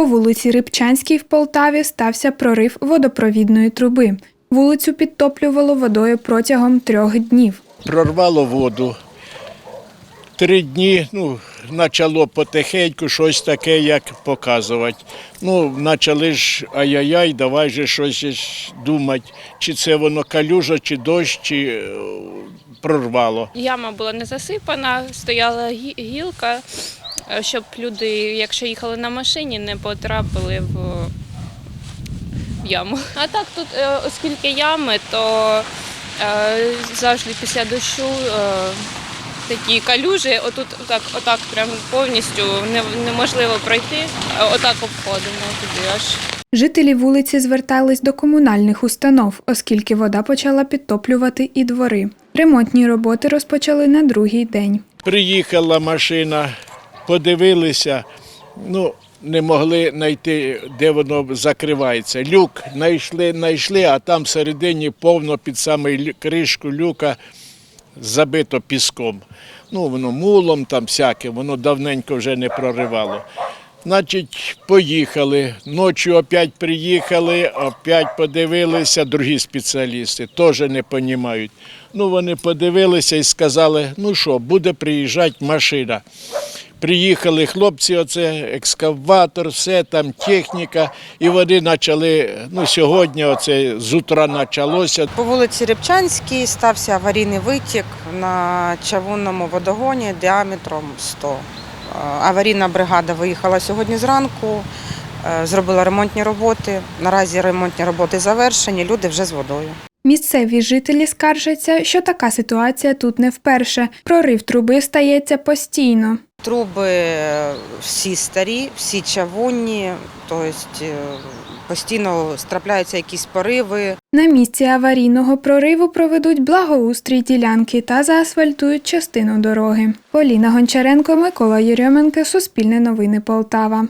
По вулиці Рибчанській в Полтаві стався прорив водопровідної труби. Вулицю підтоплювало водою протягом трьох днів. прорвало воду. Три дні ну, почало потихеньку щось таке, як показувати. Ну, почали ж ай-яй-яй, давай же щось думати, чи це воно калюжа, чи дощ, чи е, прорвало. Яма була не засипана, стояла гілка, щоб люди, якщо їхали на машині, не потрапили в, в яму. А так тут, е, оскільки ями, то е, завжди після дощу е, такі калюжі, отут отак, отак прям повністю не- неможливо пройти. Е, Отак обходимо туди аж. Жителі вулиці звертались до комунальних установ, оскільки вода почала підтоплювати і двори. Ремонтні роботи розпочали на другий день. Приїхала машина, подивилися, ну, не могли знайти, де воно закривається. Люк знайшли, знайшли, а там всередині повно під саме кришку люка забито піском. Ну, воно мулом там всяке, воно давненько вже не проривало. Значить, поїхали. Ночі опять приїхали, опять подивилися, другі спеціалісти теж не розуміють. Ну, вони подивилися і сказали, ну що, буде приїжджати машина. Приїхали хлопці, оце екскаватор, все там техніка, і вони почали. Ну сьогодні, оце з утра почалося. По вулиці Рибчанській стався аварійний витік на чавунному водогоні діаметром 100. Е, Аварійна бригада виїхала сьогодні зранку, е, зробила ремонтні роботи. Наразі ремонтні роботи завершені, люди вже з водою. Місцеві жителі скаржаться, що така ситуація тут не вперше. Прорив труби стається постійно. Труби е, всі старі, всі чавунні, тобто е, постійно страпляються якісь пориви. На місці аварійного прориву проведуть благоустрій ділянки та заасфальтують частину дороги. Поліна Гончаренко, Микола Єрьоменко, Суспільне новини Полтава.